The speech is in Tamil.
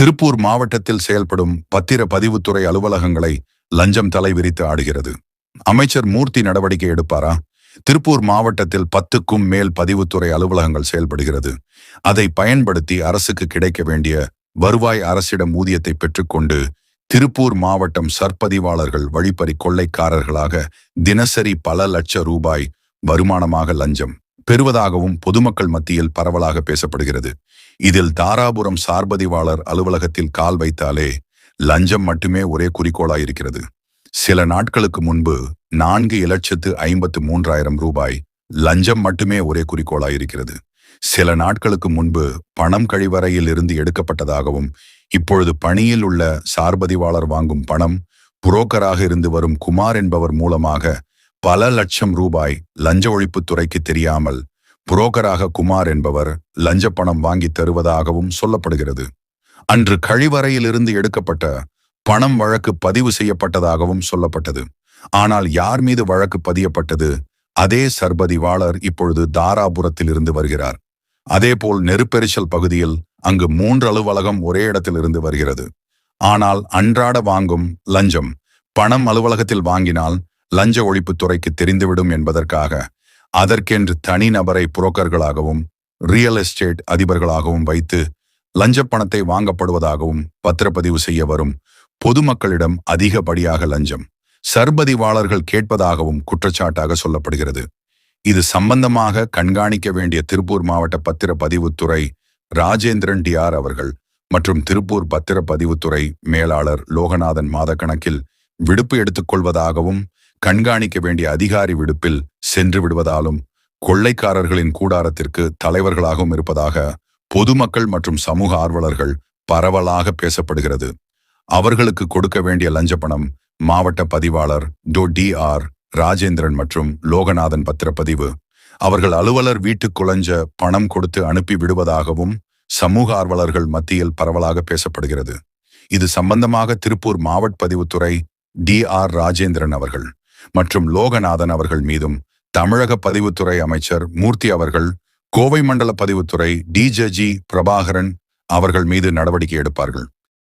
திருப்பூர் மாவட்டத்தில் செயல்படும் பத்திர பதிவுத்துறை அலுவலகங்களை லஞ்சம் தலை விரித்து ஆடுகிறது. அமைச்சர் மூர்த்தி நடவடிக்கை எடுப்பாரா? திருப்பூர் மாவட்டத்தில் பத்துக்கும் மேல் பதிவுத்துறை அலுவலகங்கள் செயல்படுகிறது. அதை பயன்படுத்தி அரசுக்கு கிடைக்க வேண்டிய வருவாய் அரசிடம் ஊதியத்தை பெற்றுக்கொண்டு திருப்பூர் மாவட்டம் சற்பதிவாளர்கள் வழிப்பறி கொள்ளைக்காரர்களாக தினசரி பல லட்ச ரூபாய் வருமானமாக லஞ்சம் பெறுவதாகவும் பொதுமக்கள் மத்தியில் பரவலாக பேசப்படுகிறது. இதில் தாராபுரம் சார்பதிவாளர் அலுவலகத்தில் கால் வைத்தாலே லஞ்சம் மட்டுமே ஒரே குறிக்கோளாயிருக்கிறது. சில நாட்களுக்கு முன்பு நான்கு இலட்சத்து ஐம்பத்து மூன்றாயிரம் ரூபாய் லஞ்சம் மட்டுமே ஒரே குறிக்கோளாயிருக்கிறது. சில நாட்களுக்கு முன்பு பணம் கழிவறையில் இருந்து எடுக்கப்பட்டதாகவும் இப்பொழுது பணியில் உள்ள சார்பதிவாளர் வாங்கும் பணம் புரோக்கராக இருந்து வரும் குமார் என்பவர் மூலமாக பல லட்சம் ரூபாய் லஞ்ச ஒழிப்புத்துறைக்கு தெரியாமல் புரோக்கராக குமார் என்பவர் லஞ்ச பணம் வாங்கி தருவதாகவும் சொல்லப்படுகிறது. அன்று கழிவறையில் இருந்து எடுக்கப்பட்ட பணம் வழக்கு பதிவு செய்யப்பட்டதாகவும் சொல்லப்பட்டது. ஆனால் யார் மீது வழக்கு பதியப்பட்டது? அதே சர்பதிவாளர் இப்பொழுது தாராபுரத்தில் இருந்து வருகிறார். அதேபோல் நெருப்பெரிச்சல் பகுதியில் அங்கு மூன்று அலுவலகம் ஒரே இடத்தில் இருந்து வருகிறது. ஆனால் அன்றாட வாங்கும் லஞ்சம் பணம் அலுவலகத்தில் வாங்கினால் லஞ்ச ஒழிப்புத்துறைக்கு தெரிந்துவிடும் என்பதற்காக அதற்கென்று தனி நபரை புரோக்கர்களாகவும் ரியல் எஸ்டேட் அதிபர்களாகவும் வைத்து லஞ்சப்பணத்தை வாங்கப்படுவதாகவும் பத்திரப்பதிவு செய்ய வரும் பொதுமக்களிடம் அதிகப்படியாக லஞ்சம் சர்பதிவாளர்கள் கேட்பதாகவும் குற்றச்சாட்டாக சொல்லப்படுகிறது. இது சம்பந்தமாக கண்காணிக்க வேண்டிய திருப்பூர் மாவட்ட பத்திரப்பதிவுத்துறை ராஜேந்திரன் டிஆர் அவர்கள் மற்றும் திருப்பூர் பத்திரப்பதிவுத்துறை மேலாளர் லோகநாதன் மாதக்கணக்கில் விடுப்பு எடுத்துக்கொள்வதாகவும் கண்காணிக்க வேண்டிய அதிகாரி விடுப்பில் சென்று விடுவதாலும் கொள்ளைக்காரர்களின் கூடாரத்திற்கு தலைவர்களாகவும் இருப்பதாக பொதுமக்கள் மற்றும் சமூக ஆர்வலர்கள் பரவலாக பேசப்படுகிறது. அவர்களுக்கு கொடுக்க வேண்டிய லஞ்ச பணம் மாவட்ட பதிவாளர் டோ டி ஆர் ராஜேந்திரன் மற்றும் லோகநாதன் பத்திரப்பதிவு. அவர்கள் அலுவலர் வீட்டு குழஞ்ச பணம் கொடுத்து அனுப்பி விடுவதாகவும் சமூக ஆர்வலர்கள் மத்தியில் பரவலாக பேசப்படுகிறது. இது சம்பந்தமாக திருப்பூர் மாவட்ட பதிவுத்துறை டி ஆர் ராஜேந்திரன் அவர்கள். மற்றும் லோகநாதன் அவர்கள் மீதும் தமிழக பதிவுத்துறை அமைச்சர் மூர்த்தி அவர்கள் கோவை மண்டல பதிவுத்துறை டிஜஜி பிரபாகரன் அவர்கள் மீது நடவடிக்கை எடுப்பார்கள்.